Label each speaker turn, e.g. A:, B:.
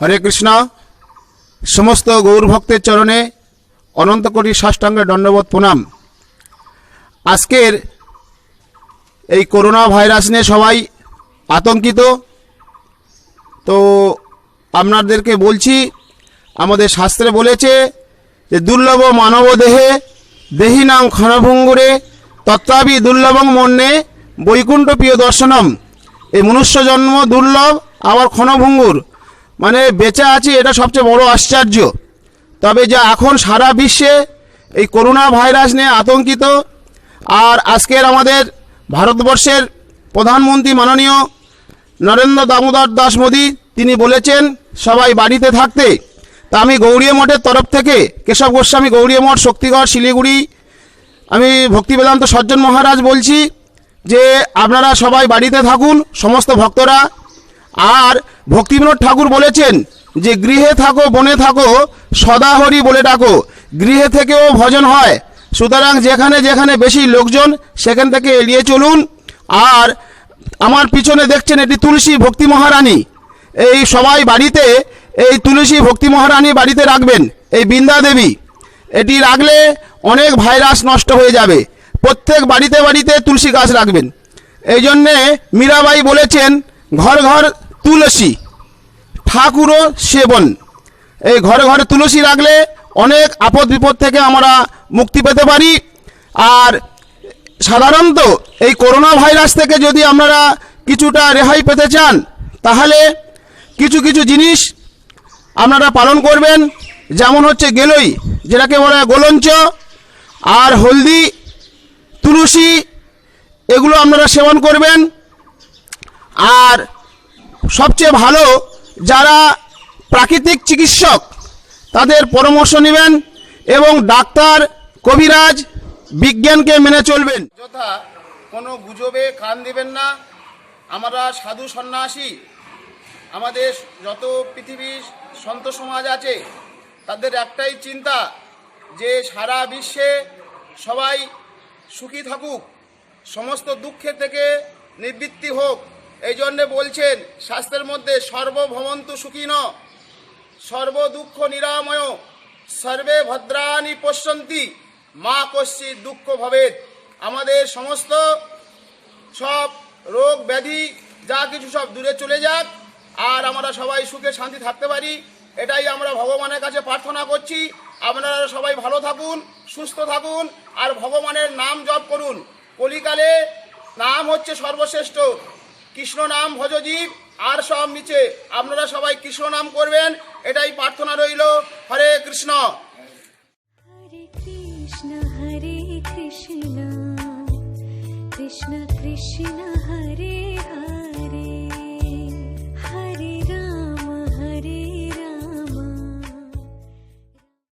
A: হরে কৃষ্ণ। সমস্ত গৌরভক্তের চরণে অনন্ত কোটি দণ্ডবোধ প্রণাম। আজকের এই করোনা ভাইরাস নিয়ে সবাই আতঙ্কিত। তো আপনাদেরকে বলছি, আমাদের শাস্ত্রে বলেছে যে, দুর্লভ মানব দেহে দেহিনাং ক্ষণভঙ্গুরে তত্ত্বাবি দুর্লভং মন্যে বৈকুণ্ঠ প্রিয় দর্শনম। এই মনুষ্য জন্ম দুর্লভ, আবার ক্ষণভঙ্গুর। মানে বেঁচে আছি, এটা সবচেয়ে বড় আশ্চর্য। তবে যা এখন সারা বিশ্বে এই করোনা ভাইরাস নিয়ে আতঙ্কিত, আর আজকের আমাদের ভারতবর্ষের প্রধানমন্ত্রী মাননীয় নরেন্দ্র দামোদর দাস মোদী, তিনি বলেছেন, সবাই বাড়িতে থাকতে। তা আমি গৌড়ীয় মঠের তরফ থেকে, কেশব গোস্বামী গৌড়ীয় মঠ, শক্তিগড়, শিলিগুড়ি, আমি ভক্তি বেদান্ত সজ্জন মহারাজ বলছি যে আপনারা সবাই বাড়িতে থাকুন, সমস্ত ভক্তরা। আর ভক্তিবিনোদ ঠাকুর বলেছেন যে গৃহে থাকো, বনে থাকো সদাহরি বলে ডাকো। গৃহে থেকেও ভজন হয়। সুতরাং যেখানে যেখানে বেশি লোকজন, সেখান থেকে এড়িয়ে চলুন। আর আমার পিছনে দেখছেন এটি তুলসী ভক্তি মহারানী। এই সবাই বাড়িতে, এই তুলসী ভক্তি মহারানী বাড়িতে রাখবেন, এই বৃন্দা দেবী। এটি রাখলে অনেক ভাইরাস নষ্ট হয়ে যাবে। প্রত্যেক বাড়িতে বাড়িতে তুলসী গাছ রাখবেন। এই জন্যে মীরাবাই বলেছেন, ঘর ঘর তুলসী, ঠাকুরও সেবন। এই ঘরে ঘরে তুলসী রাখলে অনেক আপদ বিপদ থেকে আমরা মুক্তি পেতে পারি। আর সাধারণত এই করোনা ভাইরাস থেকে যদি আপনারা কিছুটা রেহাই পেতে চান, তাহলে কিছু কিছু জিনিস আপনারা পালন করবেন। যেমন হচ্ছে গেলই, যেটাকে বলে গোলঞ্চ আর হলদি, তুলসী, এগুলো আপনারা সেবন করবেন। আর সবচেয়ে ভালো যারা প্রাকৃতিক চিকিৎসক, তাদের পরামর্শ নেবেন এবং ডাক্তার কবিরাজ বিজ্ঞানকে মেনে চলবেন। যথা কোনো গুজবে কান দিবেন না। আমরা সাধু সন্ন্যাসী। আমাদের যত পৃথিবীর সন্ত সমাজ আছে, তাদের একটাই চিন্তা যে সারা বিশ্বে সবাই সুখী থাকুক, সমস্ত দুঃখের থেকে নিবৃত্তি হোক। এই জন্যে বলছেন শাস্ত্রের মধ্যে সর্বভবন্তু সুখীন সর্ব দুঃখ নিরাময় সর্বে ভদ্রাণী পশ্যন্তি, মা কশ্চিৎ দুঃখ ভবেদ আমাদের সমস্ত সব রোগ ব্যাধি, যা কিছু সব দূরে চলে যাক, আর আমরা সবাই সুখে শান্তি থাকতে পারি। এটাই আমরা ভগবানের কাছে প্রার্থনা করছি। আপনারা সবাই ভালো থাকুন, সুস্থ থাকুন, আর ভগবানের নাম জপ করুন। কলিকালে নাম হচ্ছে সর্বশ্রেষ্ঠ। কৃষ্ণ নাম ভজজীব আর সব নিচে। আপনারা সবাই কৃষ্ণ নাম করবেন, এটাই প্রার্থনা রইল। হরে কৃষ্ণ।
B: হরে কৃষ্ণ হরে কৃষ্ণ। কৃষ্ণ কৃষ্ণ হরে.